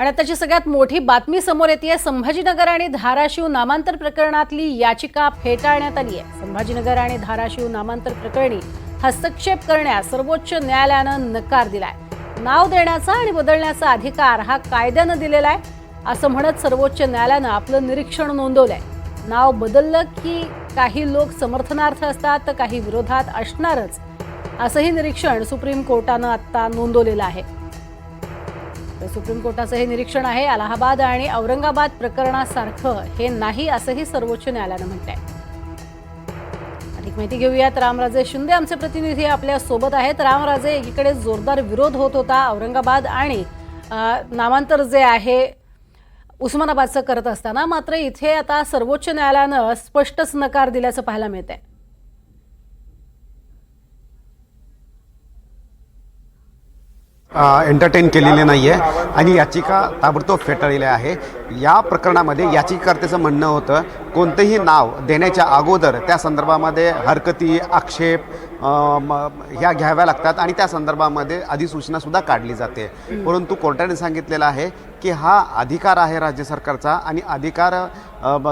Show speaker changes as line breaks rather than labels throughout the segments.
आणि आताची सगळ्यात मोठी बातमी समोर येते संभाजीनगर आणि धाराशिव नामांतर प्रकरणातली याचिका फेटाळण्यात आली आहे. संभाजीनगर आणि धाराशिव नामांतर प्रकरणी हस्तक्षेप करण्यास सर्वोच्च न्यायालयानं नकार दिलाय. नाव देण्याचा आणि बदलण्याचा अधिकार हा कायद्यानं दिलेला आहे असं म्हणत सर्वोच्च न्यायालयानं आपलं निरीक्षण नोंदवलंय. नाव बदललं की काही लोक समर्थनार्थ असतात तर काही विरोधात असणारच असंही निरीक्षण सुप्रीम कोर्टानं आता नोंदवलेलं आहे. तर सुप्रीम कोर्टाचं हे निरीक्षण आहे. अलाहाबाद आणि औरंगाबाद प्रकरणासारखं हे नाही असंही सर्वोच्च न्यायालयानं म्हटलंय. अधिक माहिती घेऊयात. रामराजे शिंदे आमचे प्रतिनिधी आपल्यासोबत आहेत. रामराजे एकीकडे जोरदार विरोध होत होता औरंगाबाद आणि नामांतर जे आहे उस्मानाबादचं करत असताना मात्र इथे आता सर्वोच्च न्यायालयानं स्पष्टच नकार दिल्याचं पाहायला मिळत आहे
एंटरटेन केलेली नाही आहे आणि याचिका ताबडतोब फेटाळलेली आहे. या प्रकरणामध्ये याचिकाकर्त्याचं म्हणणं होतं कोणतंही नाव देण्याच्या अगोदर त्या संदर्भामध्ये हरकती आक्षेप ह्या घ्याव्या लागतात आणि त्या संदर्भामध्ये अधिसूचनासुद्धा काढली जाते. परंतु कोर्टाने सांगितलेलं आहे की हा अधिकार आहे राज्य सरकारचा आणि अधिकार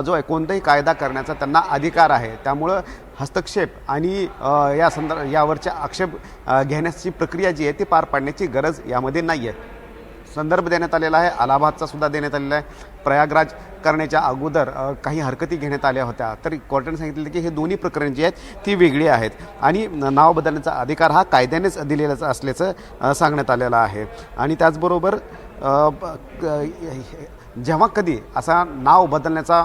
जो आहे कोणताही कायदा करण्याचा त्यांना अधिकार आहे. त्यामुळं हस्तक्षेप आणि या संदर्भ यावरच्या आक्षेप घेण्याची प्रक्रिया जी आहे ती पार पाडण्याची गरज यामध्ये नाही आहे संदर्भ देण्यात आलेला आहे अलाहाबादचा सुद्धा देण्यात आलेला आहे. प्रयागराज करण्याच्या अगोदर काही हरकती घेण्यात आल्या होत्या. तर कोर्टाने सांगितलं की हे दोन्ही प्रकरण जी आहेत ती वेगळी आहेत. आणि नाव बदलण्याचा अधिकार हा कायद्यानेच दिलेला असल्याचं सांगण्यात आलेलं आहे. आणि त्याचबरोबर जेव्हा कधी असा नाव बदलण्याचा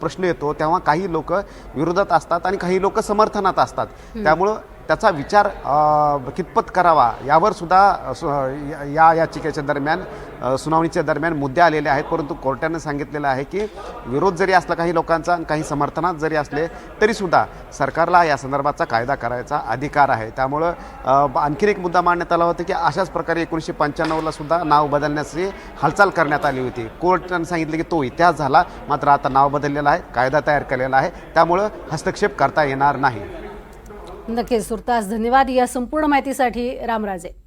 प्रश्न येतो तेव्हा काही लोक विरोधात असतात आणि काही लोक समर्थनात असतात. त्यामुळं त्याचा विचार कितपत करावा? यावर सुद्धा सु- या- या याचिकेच्या दरम्यान सुनावणीच्या दरम्यान मुद्दे आलेले आहेत. परंतु कोर्टाने सांगितलेलं आहे की विरोध जरी असला काही लोकांचा आणि काही समर्थनात जरी असले तरीसुद्धा सरकारला या संदर्भाचा कायदा करायचा अधिकार आहे. त्यामुळं आणखीन एक मुद्दा मांडण्यात आला होता की अशाच प्रकारे एकोणीसशे पंच्याण्णवला सुद्धा नाव बदलण्याची हालचाल करण्यात आली होती. कोर्टाने सांगितलं की तो इतिहास झाला मात्र आता नाव बदललेलं आहे कायदा तयार केलेला आहे. त्यामुळं हस्तक्षेप करता येणार नाही.
नक्कीच सुरतास धन्यवाद. या संपूर्ण माहितीसाठी रामराजे.